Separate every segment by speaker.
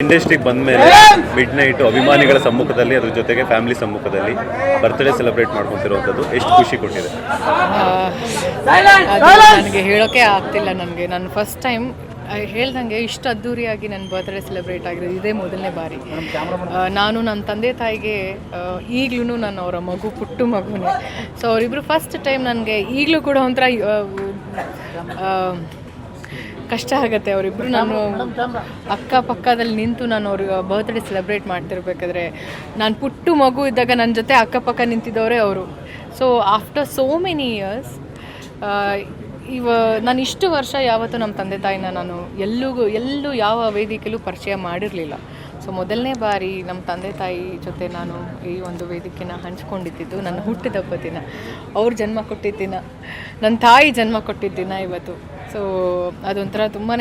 Speaker 1: ಇಂಡಸ್ಟ್ರಿಗೆ ಬಂದ ಮೇಲೆ ಮಿಡ್ ನೈಟ್ ಅಭಿಮಾನಿಗಳ ಸಮ್ಮುಖದಲ್ಲಿ ಅದ್ರ ಜೊತೆಗೆ ಫ್ಯಾಮಿಲಿ ಸಮ್ಮುಖದಲ್ಲಿ ಬರ್ತ್ಡೇ ಸೆಲೆಬ್ರೇಟ್ ಮಾಡ್ಕೊತಿರುವಂಥದ್ದು ಎಷ್ಟು ಖುಷಿ ಕೊಟ್ಟಿದೆ?
Speaker 2: ಅದು ನನಗೆ ಹೇಳೋಕೆ ಆಗ್ತಿಲ್ಲ ನನಗೆ. ನಾನು ಫಸ್ಟ್ ಟೈಮ್ ಹೇಳ್ದಂಗೆ ಇಷ್ಟು ಅದ್ದೂರಿಯಾಗಿ ನನ್ನ ಬರ್ತ್ಡೇ ಸೆಲೆಬ್ರೇಟ್ ಆಗಿರೋದು ಇದೇ ಮೊದಲನೇ ಬಾರಿ. ಆ, ನಾನು ನನ್ನ ತಂದೆ ತಾಯಿಗೆ ಈಗಲೂ ನಾನು ಅವರ ಮಗು ಪುಟ್ಟು ಮಗುನೇ. ಸೊ ಅವರಿಬ್ಬರು ಫಸ್ಟ್ ಟೈಮ್ ನನಗೆ ಈಗಲೂ ಕೂಡ ಒಂಥರ ಆ, ಆ, ಕಷ್ಟ ಆಗುತ್ತೆ ಅವರಿಬ್ಬರು ನಾನು ಅಕ್ಕಪಕ್ಕದಲ್ಲಿ ನಿಂತು ನಾನು ಅವ್ರಿಗೆ ಬರ್ತ್ಡೇ ಸೆಲೆಬ್ರೇಟ್ ಮಾಡ್ತಿರ್ಬೇಕಾದ್ರೆ ನಾನು ಪುಟ್ಟು ಮಗು ಇದ್ದಾಗ ನನ್ನ ಜೊತೆ ಅಕ್ಕಪಕ್ಕ ನಿಂತಿದ್ದವರೇ ಅವರು. So after so many years ಇವ, ನಾನು ಇಷ್ಟು ವರ್ಷ ಯಾವತ್ತೂ ನಮ್ಮ ತಂದೆ ತಾಯಿನ ನಾನು ಎಲ್ಲಿಗೂ, ಎಲ್ಲೂ ಯಾವ ವೇದಿಕೆಯಲ್ಲೂ ಪರಿಚಯ ಮಾಡಿರಲಿಲ್ಲ. ಸೊ ಮೊದಲನೇ ಬಾರಿ ನಮ್ಮ ತಂದೆ ತಾಯಿ ಜೊತೆ ನಾನು ಈ ಒಂದು ವೇದಿಕೆನ ಹಂಚ್ಕೊಂಡಿದ್ದಿದ್ದು ನನ್ನ ಹುಟ್ಟಿದ ದಿನ ಅವ್ರು ಜನ್ಮ ಕೊಟ್ಟಿದ್ದ ದಿನ. ನನ್ನ ತಾಯಿ ಜನ್ಮ ಕೊಟ್ಟಿದ್ದ ದಿನ ಇವತ್ತು. ಸೊ ಅದೊಂಥರ ತುಂಬಾ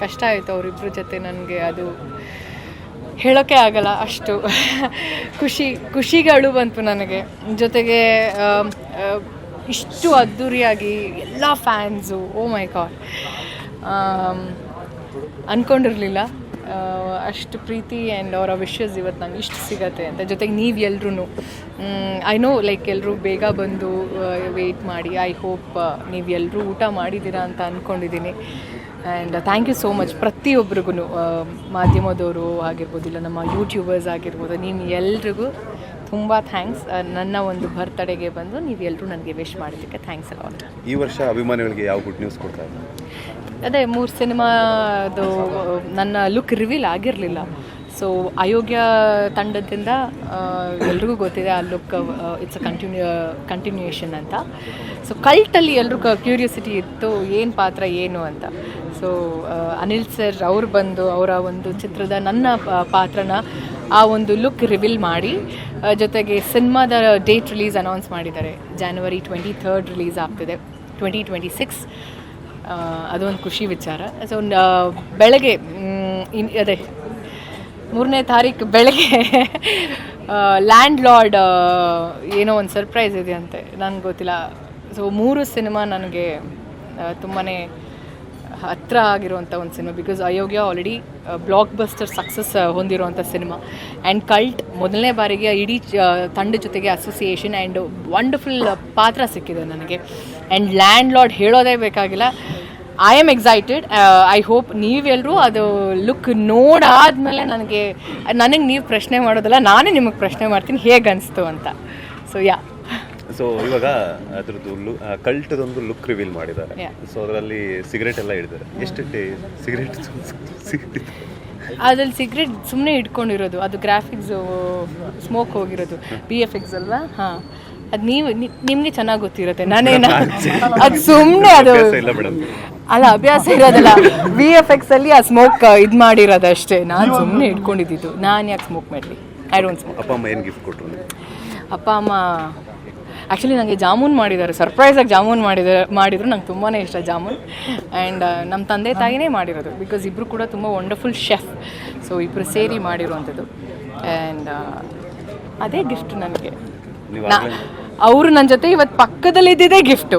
Speaker 2: ಕಷ್ಟ ಆಯಿತು ಅವರಿಬ್ಬರ ಜೊತೆ ನನಗೆ ಅದು ಹೇಳೋಕ್ಕೆ ಆಗಲ್ಲ ಅಷ್ಟು. ಖುಷಿ, ಖುಷಿಗಳು ಬಂತು ನನಗೆ. ಜೊತೆಗೆ ಇಷ್ಟು ಅದ್ಧೂರಿಯಾಗಿ ಎಲ್ಲ ಫ್ಯಾನ್ಸು ಓ ಮೈ ಗಾಡ್ ಅಂದ್ಕೊಂಡಿರಲಿಲ್ಲ ಅಷ್ಟು ಪ್ರೀತಿ ಆ್ಯಂಡ್ ಅವರ ವಿಷಸ್ ಇವತ್ತು ನಂಗೆ ಇಷ್ಟು ಸಿಗತ್ತೆ ಅಂತ. ಜೊತೆಗೆ ನೀವು ಎಲ್ರೂ ಐ ನೋ ಲೈಕ್ ಎಲ್ಲರೂ ಬೇಗ ಬಂದು ವೆಯ್ಟ್ ಮಾಡಿ ಐ ಹೋಪ್ ನೀವು ಎಲ್ಲರೂ ಊಟ ಮಾಡಿದ್ದೀರಾ ಅಂತ ಅಂದ್ಕೊಂಡಿದ್ದೀನಿ and thank you so much ಪ್ರತಿಯೊಬ್ಬರಿಗೂ ಮಾಧ್ಯಮದವರು ಆಗಿರ್ಬೋದು, ಇಲ್ಲ ನಮ್ಮ ಯೂಟ್ಯೂಬರ್ಸ್ ಆಗಿರ್ಬೋದು ನೀವು ಎಲ್ರಿಗೂ ತುಂಬ ಥ್ಯಾಂಕ್ಸ್ ನನ್ನ ಒಂದು ಬರ್ತಡೆಗೆ ಬಂದು ನೀವು ಎಲ್ಲರೂ ನನಗೆ ವಿಶ್ ಮಾಡಿದ್ದಕ್ಕೆ ಥ್ಯಾಂಕ್ಸ್ ಅಲ್ಲ
Speaker 1: ಈ ವರ್ಷ ಅಭಿಮಾನಿಗಳಿಗೆ ಯಾವ ಗುಡ್ ನ್ಯೂಸ್ ಕೊಡ್ತಾ
Speaker 2: ಅದೇ ಮೂರು ಸಿನಿಮಾದು ನನ್ನ ಲುಕ್ ರಿವೀಲ್ ಆಗಿರಲಿಲ್ಲ. ಸೊ ಅಯೋಗ್ಯ ತಂಡದಿಂದ ಎಲ್ರಿಗೂ ಗೊತ್ತಿದೆ ಆ look it's a continue continuation ಅಂತ. ಸೊ ಕಲ್ಟಲ್ಲಿ ಎಲ್ರಿಗೂ ಕ್ಯೂರಿಯಾಸಿಟಿ ಇತ್ತು, ಏನು ಪಾತ್ರ, ಏನು ಅಂತ. ಸೊ ಅನಿಲ್ ಸರ್ ಅವ್ರು ಬಂದು ಅವರ ಒಂದು ಚಿತ್ರದ ನನ್ನ ಪಾತ್ರನ ಆ ಒಂದು ಲುಕ್ ರಿವೀಲ್ ಮಾಡಿ ಜೊತೆಗೆ ಸಿನಿಮಾದ ಡೇಟ್ ರಿಲೀಸ್ ಅನೌನ್ಸ್ ಮಾಡಿದ್ದಾರೆ. ಜಾನ್ವರಿ ಟ್ವೆಂಟಿ ಥರ್ಡ್ ರಿಲೀಸ್ ಆಗ್ತಿದೆ. ಟ್ವೆಂಟಿ ಟ್ವೆಂಟಿ ಸಿಕ್ಸ್ ಅದೊಂದು ಖುಷಿ ವಿಚಾರ. ಸೊ ಬೆಳಗ್ಗೆ ಇನ್, ಅದೇ, ಮೂರನೇ ತಾರೀಕು ಬೆಳಗ್ಗೆ ಲ್ಯಾಂಡ್ ಲಾರ್ಡ್ ಏನೋ ಒಂದು ಸರ್ಪ್ರೈಸ್ ಇದೆ ಅಂತೆ. ನನಗೆ ಗೊತ್ತಿಲ್ಲ. ಸೊ ಮೂರು ಸಿನಿಮಾ ನನಗೆ ತುಂಬಾ ಹತ್ತಿರ ಆಗಿರುವಂಥ ಒಂದು cinema because Ayogya already blockbuster success ಹೊಂದಿರುವಂಥ ಸಿನಿಮಾ ಆ್ಯಂಡ್ ಕಲ್ಟ್ ಮೊದಲನೇ ಬಾರಿಗೆ ಇಡೀ ತಂಡ ಜೊತೆಗೆ ಅಸೋಸಿಯೇಷನ್ ಆ್ಯಂಡ್ ವಂಡರ್ಫುಲ್ ಪಾತ್ರ ಸಿಕ್ಕಿದೆ ನನಗೆ. ಆ್ಯಂಡ್ ಲ್ಯಾಂಡ್ ಲಾರ್ಡ್ ಹೇಳೋದೇ ಬೇಕಾಗಿಲ್ಲ. I am excited I hope ನೀವೆಲ್ಲರೂ ಅದು ಲುಕ್ ನೋಡಾದ್ಮೇಲೆ ನನಗೆ ನನಗೆ ನೀವು ಪ್ರಶ್ನೆ ಮಾಡೋದಲ್ಲ ನಾನೇ ನಿಮಗೆ ಪ್ರಶ್ನೆ ಮಾಡ್ತೀನಿ ಹೇಗೆ ಅನಿಸ್ತು ಅಂತ. ಸೊ ಯಾ
Speaker 1: ಸೊ ಇವಾಗ ಅದ್ರದ್ದು ಲು ಕಲ್ಟದೊಂದು ಲುಕ್ ರಿವೀಲ್ ಮಾಡಿದ್ದಾರೆ. ಸೊ ಅದರಲ್ಲಿ ಸಿಗರೇಟ್ ಎಲ್ಲ ಹಿಡಿದಾರೆ ಎಷ್ಟು ಸಿಗರೇಟ್
Speaker 2: ಅದ್ರಲ್ಲಿ ಸಿಗರೆಟ್ ಸುಮ್ಮನೆ ಇಟ್ಕೊಂಡಿರೋದು ಅದು ಗ್ರಾಫಿಕ್ಸ್ ಸ್ಮೋಕ್ ಹೋಗಿರೋದು. ಬಿ ಎಫ್ ಎಕ್ಸ್ ಅಲ್ವಾ? ಹಾಂ. ಅದು ನೀವು ನಿಮಗೆ ಚೆನ್ನಾಗಿ ಗೊತ್ತಿರುತ್ತೆ. ನಾನೇನ ಅದು ಸುಮ್ಮನೆ ಅದು ಅಲ್ಲ ಅಭ್ಯಾಸ ಇರೋದಲ್ಲ. ವಿ ಎಫ್ ಎಕ್ಸ್ ಅಲ್ಲಿ ಆ ಸ್ಮೋಕ್ ಇದು ಮಾಡಿರೋದಷ್ಟೇ. ನಾನು ಸುಮ್ಮನೆ ಇಟ್ಕೊಂಡಿದ್ದು ನಾನು ಯಾಕೆ ಸ್ಮೋಕ್ ಮಾಡಲಿ? ಐ ಡೋಂಟ್ ಸ್ಮೋಕ್
Speaker 1: ಅಪ್ಪ ಅಮ್ಮ ಏನು ಗಿಫ್ಟ್ ಕೊಟ್ಟರು
Speaker 2: ಅಪ್ಪ ಅಮ್ಮ ಆ್ಯಕ್ಚುಲಿ ನನಗೆ ಜಾಮೂನ್ ಮಾಡಿದ್ದಾರೆ. ಸರ್ಪ್ರೈಸಾಗಿ ಜಾಮೂನ್ ಮಾಡಿದ್ದಾರೆ ಮಾಡಿದ್ರು. ನಂಗೆ ತುಂಬಾ ಇಷ್ಟ ಜಾಮೂನ್. ಆ್ಯಂಡ್ ನಮ್ಮ ತಂದೆ ತಾಯಿನೇ ಮಾಡಿರೋದು. ಬಿಕಾಸ್ ಇಬ್ಬರು ಕೂಡ ತುಂಬ ವಂಡರ್ಫುಲ್ ಶೆಫ್ ಸೊ ಇಬ್ಬರು ಸೇರಿ ಮಾಡಿರುವಂಥದ್ದು. ಆ್ಯಂಡ್ ಅದೇ ಗಿಫ್ಟ್ ನನಗೆ. ನಾ ಅವರು ನನ್ನ ಜೊತೆ ಇವತ್ತು ಪಕ್ಕದಲ್ಲಿದ್ದಿದ್ದೇ ಗಿಫ್ಟು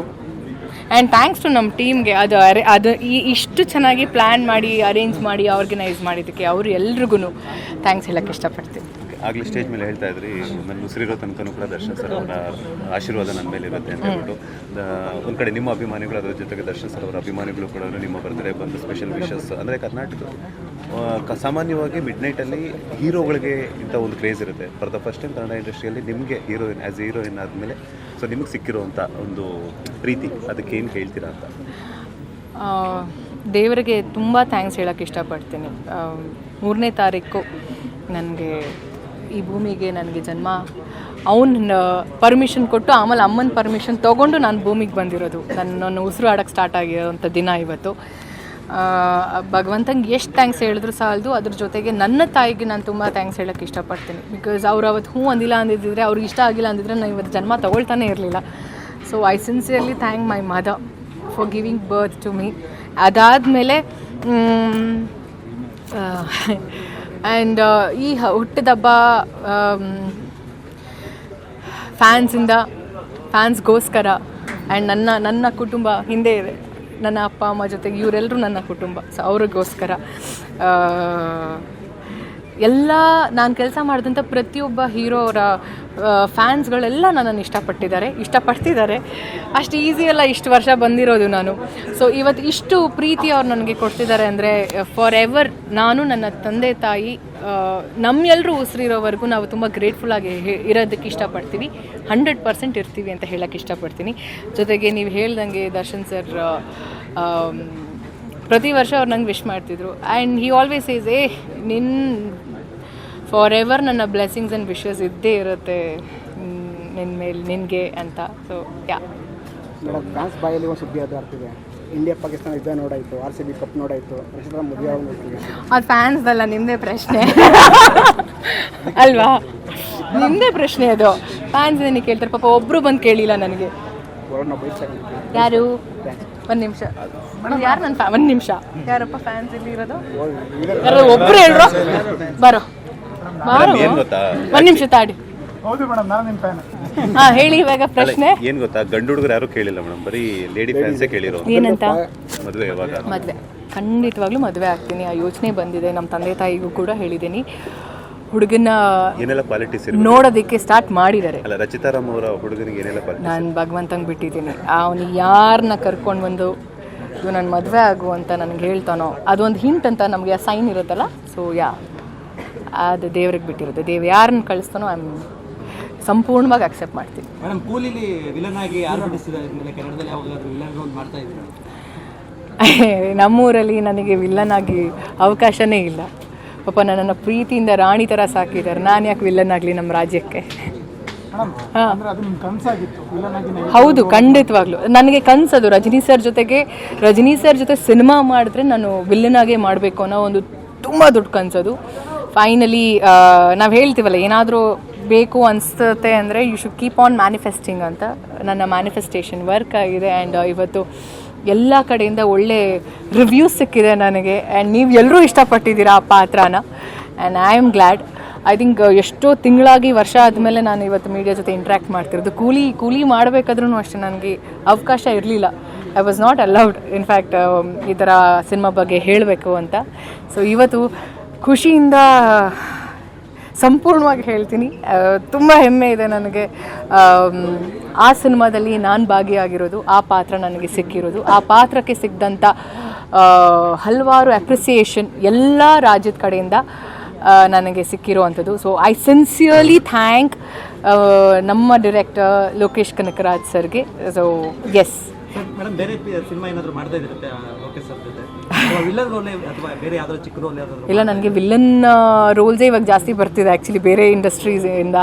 Speaker 2: ಆ್ಯಂಡ್ ಥ್ಯಾಂಕ್ಸ್ ಟು ನಮ್ಮ ಟೀಮ್ಗೆ ಅದು ಅರೆ ಅದು ಈ ಇಷ್ಟು ಚೆನ್ನಾಗಿ ಪ್ಲ್ಯಾನ್ ಮಾಡಿ ಅರೇಂಜ್ ಮಾಡಿ ಆರ್ಗನೈಸ್ ಮಾಡಿದ್ದಕ್ಕೆ ಅವರು ಎಲ್ರಿಗೂ ಥ್ಯಾಂಕ್ಸ್ ಹೇಳೋಕ್ಕೆ ಇಷ್ಟಪಡ್ತೀನಿ.
Speaker 1: ಆಗಲೇ ಸ್ಟೇಜ್ ಮೇಲೆ ಹೇಳ್ತಾ ಇದ್ರಿ ನನ್ನ ಉಸಿರಿರೋ ತನಕನೂ ಕೂಡ ದರ್ಶನ್ ಸರ್ ಅವರ ಆಶೀರ್ವಾದ ನನ್ನ ಮೇಲೆ ಇರುತ್ತೆ ಅಂತ ಹೇಳ್ಬಿಟ್ಟು. ಒಂದು ಕಡೆ ನಿಮ್ಮ ಅಭಿಮಾನಿಗಳು, ಅದರ ಜೊತೆಗೆ ದರ್ಶನ್ ಸರ್ ಅವರ ಅಭಿಮಾನಿಗಳು ಕೂಡ ನಿಮ್ಮ ಬರ್ತಾರೆ, ಬಂದು ಸ್ಪೆಷಲ್ ವಿಶಸ್ ಅಂದರೆ ಕರ್ನಾಟಕ ಸಾಮಾನ್ಯವಾಗಿ ಮಿಡ್ ನೈಟಲ್ಲಿ ಹೀರೋಗಳಿಗೆ ಇಂಥ ಒಂದು ಕ್ರೇಜ್ ಇರುತ್ತೆ. For the first time Kannada ಇಂಡಸ್ಟ್ರಿಯಲ್ಲಿ ನಿಮಗೆ ಹೀರೋಯಿನ್ ಆ್ಯಸ್ ಹೀರೋಯಿನ್ ಆದಮೇಲೆ ಸೊ ನಿಮಗೆ ಸಿಕ್ಕಿರುವಂಥ ಒಂದು ಪ್ರೀತಿ ಅದಕ್ಕೆ ಏನು ಹೇಳ್ತೀರಾ ಅಂತ?
Speaker 2: ದೇವರಿಗೆ ತುಂಬ ಥ್ಯಾಂಕ್ಸ್ ಹೇಳೋಕ್ಕೆ ಇಷ್ಟಪಡ್ತೀನಿ. ಮೂರನೇ ತಾರೀಕು ನನಗೆ ಈ ಭೂಮಿಗೆ ನನಗೆ ಜನ್ಮ. ಅವನ ಪರ್ಮಿಷನ್ ಕೊಟ್ಟು ಆಮೇಲೆ ಅಮ್ಮನ ಪರ್ಮಿಷನ್ ತೊಗೊಂಡು ನಾನು ಭೂಮಿಗೆ ಬಂದಿರೋದು. ನನ್ನ ಉಸಿರು ಆಡೋಕ್ಕೆ ಸ್ಟಾರ್ಟ್ ಆಗಿರೋಂಥ ದಿನ ಇವತ್ತು. ಭಗವಂತಂಗೆ ಎಷ್ಟು ಥ್ಯಾಂಕ್ಸ್ ಹೇಳಿದ್ರು ಸಾಲದು, ಅದ್ರ ಜೊತೆಗೆ ನನ್ನ ತಾಯಿಗೆ ನಾನು ತುಂಬ ಥ್ಯಾಂಕ್ಸ್ ಹೇಳೋಕ್ಕೆ ಇಷ್ಟಪಡ್ತೀನಿ. ಬಿಕಾಸ್ ಅವ್ರು ಅವತ್ತು ಹ್ಞೂ ಅಂದಿಲ್ಲ ಅಂದಿದ್ದಿದ್ರೆ ಅವ್ರಿಗೆ ಇಷ್ಟ ಆಗಿಲ್ಲ ಅಂದಿದ್ರೆ ನಾನು ಇವತ್ತು ಜನ್ಮ ತಗೊಳ್ತಾನೆ ಇರಲಿಲ್ಲ. So I sincerely thank my mother for giving birth to me ಅದಾದಮೇಲೆ ಆ್ಯಂಡ್ ಈ ಹುಟ್ಟಿದಬ್ಬ ಫ್ಯಾನ್ಸಿಂದ ಫ್ಯಾನ್ಸ್ಗೋಸ್ಕರ ಆ್ಯಂಡ್ ನನ್ನ ನನ್ನ ಕುಟುಂಬ ಹಿಂದೆ ಇದೆ. ನನ್ನ ಅಪ್ಪ ಅಮ್ಮ ಜೊತೆಗೆ ಇವರೆಲ್ಲರೂ ನನ್ನ ಕುಟುಂಬ. ಸೊ ಅವ್ರಿಗೋಸ್ಕರ ಎಲ್ಲ ನಾನು ಕೆಲಸ ಮಾಡಿದಂಥ ಪ್ರತಿಯೊಬ್ಬ ಹೀರೋರ ಫ್ಯಾನ್ಸ್ಗಳೆಲ್ಲ ನನ್ನನ್ನು ಇಷ್ಟಪಟ್ಟಿದ್ದಾರೆ, ಇಷ್ಟಪಡ್ತಿದ್ದಾರೆ. ಅಷ್ಟು ಈಸಿ ಅಲ್ಲ ಇಷ್ಟು ವರ್ಷ ಬಂದಿರೋದು ನಾನು. ಸೊ ಇವತ್ತು ಇಷ್ಟು ಪ್ರೀತಿ ಅವ್ರು ನನಗೆ ಕೊಡ್ತಿದ್ದಾರೆ ಅಂದರೆ ಫಾರ್ ಎವರ್ ನಾನು ನನ್ನ ತಂದೆ, ತಾಯಿ ನಮ್ಮೆಲ್ಲರೂ ಉಸಿರಿರೋವರೆಗೂ ನಾವು ತುಂಬ ಗ್ರೇಟ್ಫುಲ್ ಆಗಿ ಇರೋದಕ್ಕೆ ಇಷ್ಟಪಡ್ತೀವಿ. ಹಂಡ್ರೆಡ್ ಪರ್ಸೆಂಟ್ ಇರ್ತೀವಿ ಅಂತ ಹೇಳೋಕ್ಕೆ ಇಷ್ಟಪಡ್ತೀನಿ. ಜೊತೆಗೆ ನೀವು ಹೇಳ್ದಂಗೆ ದರ್ಶನ್ ಸರ್ ಪ್ರತಿ ವರ್ಷ ಅವ್ರು ನಂಗೆ ವಿಶ್ ಮಾಡ್ತಿದ್ರು. ಆ್ಯಂಡ್ ಹಿ ಆಲ್ವೇಸ್ ಈಸ್ ಏ ನಿನ್ನ ಫಾರ್ ಎವರ್ ನನ್ನ ಬ್ಲೆಸ್ಸಿಂಗ್ಸ್ ಆ್ಯಂಡ್ ವಿಶಸ್ ಇದ್ದೇ ಇರುತ್ತೆ ನಿನ್ನ ಮೇಲೆ ನಿನಗೆ ಅಂತ. ಸೊ ಯಾ
Speaker 3: ಮೇಡಮ್ ಫ್ರಾನ್ಸ್ ಬಾಯಲ್ಲಿ ಒಂದು ಸುದ್ದಿ ಅದು ಆಗ್ತಿದೆ ಇಂಡಿಯಾ ಪಾಕಿಸ್ತಾನ ಯುದ್ಧ ನೋಡಾಯಿತು ಆರ್ ಸಿ ಬಿ ಕಪ್ ನೋಡಾಯಿತು.
Speaker 2: ಅದು ಫ್ಯಾನ್ಸ್ ಅಲ್ಲ ನಿಮ್ಮದೇ ಪ್ರಶ್ನೆ. ಅಲ್ವಾ? ನಿಮ್ಮದೇ ಪ್ರಶ್ನೆ ಅದು. ಫ್ಯಾನ್ಸ್ ನನಗೆ ಕೇಳ್ತಾರೆ? ಪಾಪ ಒಬ್ಬರು ಬಂದು ಕೇಳಿಲ್ಲ ನನಗೆ. ಯಾರು? ಒಂದು ನಿಮಿಷ. ಯಾರು ನನ್ನ ಒಂದು ನಿಮಿಷ. ಯಾರಪ್ಪ ಫ್ಯಾನ್ಸ್ ಇಲ್ಲಿ ಇರೋದು? ಒಬ್ಬರು ಒಬ್ರು ಹೇಳ್ರೋ? ಬರೋ.
Speaker 1: ಏನ್ ಗೊತ್ತಾ?
Speaker 2: ಒಂದು ನಿಮಿಷ ತಾಡಿ.
Speaker 3: ಹೌದು ಮೇಡಮ್ ನಾನು ನಿಮ್ಮ ಫ್ಯಾನ್
Speaker 2: ಹಾ ಹೇಳಿ ಇವಾಗ ಪ್ರಶ್ನೆ.
Speaker 1: ಏನ್ ಗೊತ್ತಾ? ಗಂಡು ಹುಡುಗರು ಯಾರು ಕೇಳಿಲ್ಲ ಮೇಡಮ್ ಬರೀ ಲೇಡಿ ಫ್ಯಾನ್ಸೇ ಕೇಳಿರೋ
Speaker 2: ಏನಂತ?
Speaker 1: ಮದುವೆ ಯಾವಾಗ?
Speaker 2: ಮದುವೆ. ಖಂಡಿತವಾಗ್ಲೂ ಮದುವೆ ಆಗ್ತೀನಿ. ಆ ಯೋಚನೆ ಬಂದಿದೆ. ನಮ್ಮ ತಂದೆ ತಾಯಿಗೂ ಕೂಡ ಹೇಳಿದ್ದೀನಿ. ಹುಡುಗನ
Speaker 1: ಏನೆಲ್ಲ ಕ್ವಾಲಿಟೀಸ್ ಇರಬೇಕು?
Speaker 2: ನೋಡೋದಕ್ಕೆ ಸ್ಟಾರ್ಟ್ ಮಾಡಿದ್ದಾರೆ.
Speaker 1: ಅಲ್ಲ ರಚಿತಾರಾಮ್ ಅವರ ಹುಡುಗನಿಗೆ ಏನೆಲ್ಲ ಕ್ವಾಲಿಟಿ
Speaker 2: ನಾನು ಭಗವಂತಂಗೆ ಬಿಟ್ಟಿದ್ದೀನಿ. ಅವನು ಯಾರನ್ನ ಕರ್ಕೊಂಡು ಬಂದು ಇದು ನನ್ನ ಮದುವೆ ಆಗು ಅಂತ ನನಗೆ ಹೇಳ್ತಾನೋ? ಅದೊಂದು ಹಿಂಟ್ ಅಂತ ನಮಗೆ ಆ ಸೈನ್ ಇರುತ್ತಲ್ಲ? ಸೊ ಯಾ ಅದು ದೇವ್ರಿಗೆ ಬಿಟ್ಟಿರುತ್ತೆ. ದೇವ್ ಯಾರನ್ನ ಕಳಿಸ್ತಾನೋ ಐ ಸಂಪೂರ್ಣವಾಗಿ ಅಕ್ಸೆಪ್ಟ್ ಮಾಡ್ತೀನಿ
Speaker 4: ಮೇಡಮ್ ಕೂಲಿಲಿ ವಿಲನ್ ಆಗಿ ಆರ್ಭಟಿಸಿದ್ದಾರೆ ಇದ್ಮೇಲೆ ಕನ್ನಡದಲ್ಲಿ ಯಾವಾಗಾದ್ರೂ ವಿಲನ್ ರೋಲ್ ಮಾಡ್ತಾ ಇದ್ದೀರಾ?
Speaker 2: ನಮ್ಮೂರಲ್ಲಿ ನನಗೆ ವಿಲ್ಲನ್ ಆಗಿ ಅವಕಾಶನೇ ಇಲ್ಲ. ಪಾಪ ನನ್ನನ್ನು ಪ್ರೀತಿಯಿಂದ ರಾಣಿ ಥರ ಸಾಕಿದ್ದಾರೆ. ನಾನು ಯಾಕೆ ವಿಲ್ಲನ್ ಆಗಲಿ ನಮ್ಮ ರಾಜ್ಯಕ್ಕೆ? ಹೌದು ಖಂಡಿತವಾಗ್ಲು. ನನಗೆ ಕನ್ಸದು ರಜನಿ ಸರ್ ಜೊತೆಗೆ ರಜನಿ ಸರ್ ಜೊತೆ ಸಿನಿಮಾ ಮಾಡಿದ್ರೆ ನಾನು ವಿಲ್ಲನ್ ಆಗೇ ಮಾಡಬೇಕು ಅನ್ನೋ ಒಂದು ತುಂಬ ದೊಡ್ಡ ಕನ್ಸದು. ಫೈನಲಿ ನಾವು ಹೇಳ್ತೀವಲ್ಲ, ಏನಾದರೂ ಬೇಕು ಅನಿಸ್ತತೆ ಅಂದರೆ you should keep on manifesting ಅಂತ ನನ್ನ ಮ್ಯಾನಿಫೆಸ್ಟೇಷನ್ ವರ್ಕ್ ಆಗಿದೆ ಆ್ಯಂಡ್ ಇವತ್ತು ಎಲ್ಲ ಕಡೆಯಿಂದ ಒಳ್ಳೆ ರಿವ್ಯೂಸ್ ಸಿಕ್ಕಿದೆ ನನಗೆ ಆ್ಯಂಡ್ ನೀವು ಎಲ್ಲರೂ ಇಷ್ಟಪಟ್ಟಿದ್ದೀರಾ ಆ ಪಾತ್ರನ and I am glad I think ಎಷ್ಟೋ ತಿಂಗಳಾಗಿ ವರ್ಷ ಆದಮೇಲೆ ನಾನು ಇವತ್ತು ಮೀಡಿಯಾ ಜೊತೆ ಇಂಟ್ರ್ಯಾಕ್ಟ್ ಮಾಡ್ತಿರೋದು. ಕೂಲಿ ಕೂಲಿ ಮಾಡಬೇಕಾದ್ರೂ ಅಷ್ಟೇ ನನಗೆ ಅವಕಾಶ ಇರಲಿಲ್ಲ. I was not allowed in fact ಈ ಥರ ಸಿನಿಮಾ ಬಗ್ಗೆ ಹೇಳಬೇಕು ಅಂತ. ಸೊ ಇವತ್ತು ಖುಷಿಯಿಂದ ಸಂಪೂರ್ಣವಾಗಿ ಹೇಳ್ತೀನಿ. ತುಂಬ ಹೆಮ್ಮೆ ಇದೆ ನನಗೆ. ಆ ಸಿನಿಮಾದಲ್ಲಿ ನಾನು ಭಾಗಿಯಾಗಿರೋದು, ಆ ಪಾತ್ರ ನನಗೆ ಸಿಕ್ಕಿರೋದು. ಆ ಪಾತ್ರಕ್ಕೆ ಸಿಕ್ಕಿದಂಥ ಹಲವಾರು ಅಪ್ರಿಸಿಯೇಷನ್ ಎಲ್ಲ ರಾಜ್ಯದ ಕಡೆಯಿಂದ ನನಗೆ ಸಿಕ್ಕಿರುವಂಥದ್ದು. ಸೊ ಐ ಸಿನ್ಸಿಯರ್ಲಿ ಥ್ಯಾಂಕ್ ನಮ್ಮ ಡಿರೆಕ್ಟರ್ ಲೋಕೇಶ್ ಕನಕರಾಜ್ ಸರ್ಗೆ. ಸೊ ಎಸ್
Speaker 4: ಬೇರೆ ಸಿನಿಮಾ ಏನಾದರೂ ವಿಲನ್
Speaker 2: ಇಲ್ಲ ನನಗೆ ವಿಲ್ಲನ್ ರೋಲ್ಸೇ ಇವಾಗ ಜಾಸ್ತಿ ಬರ್ತಿದೆ ಆ್ಯಕ್ಚುಲಿ ಬೇರೆ ಇಂಡಸ್ಟ್ರೀಸ್ ಇಂದ.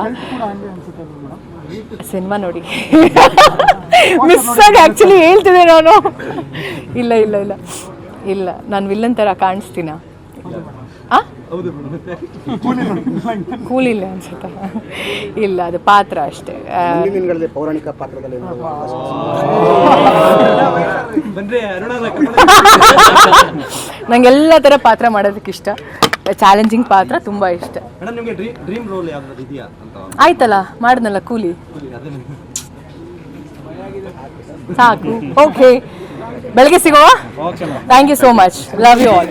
Speaker 2: ಸಿನಿಮಾ ನೋಡಿ. ಮಿಸ್ ಆಗಿ ಆ್ಯಕ್ಚುಲಿ ಹೇಳ್ತಿದ್ದೆ ನಾನು. ಇಲ್ಲ ಇಲ್ಲ ಇಲ್ಲ. ಇಲ್ಲ ನಾನು ವಿಲ್ಲನ್ ಥರ ಕಾಣಿಸ್ತೀನ?
Speaker 4: ಹೌದು
Speaker 2: ಕೂಲ್ ಇಲ್ಲ ಅನ್ಸುತ್ತಾ. ಇಲ್ಲ ಅದು ಪಾತ್ರ ಅಷ್ಟೇ.
Speaker 3: ಪೌರಾಣಿಕ ಪಾತ್ರದಲ್ಲಿ
Speaker 2: ನಂಗೆಲ್ಲ ಥರ ಪಾತ್ರ ಮಾಡೋದಕ್ಕೆ ಇಷ್ಟ. ಚಾಲೆಂಜಿಂಗ್ ಪಾತ್ರ ತುಂಬ ಇಷ್ಟ.
Speaker 4: ಮೇಡಮ್ ನಿಮಗೆ ಡ್ರೀಮ್ ಡ್ರೀಮ್ ರೋಲ್ ಯಾವ್ದಾದ್ರು ಇದೆಯಾ ಅಂತ
Speaker 2: ಆಯ್ತಲ್ಲ ಮಾಡಿದ್ನಲ್ಲ ಕೂಲಿ. ಸಾಕು. ಓಕೆ ಬೆಳಗ್ಗೆ ಸಿಗುವ? Thank you so much love you all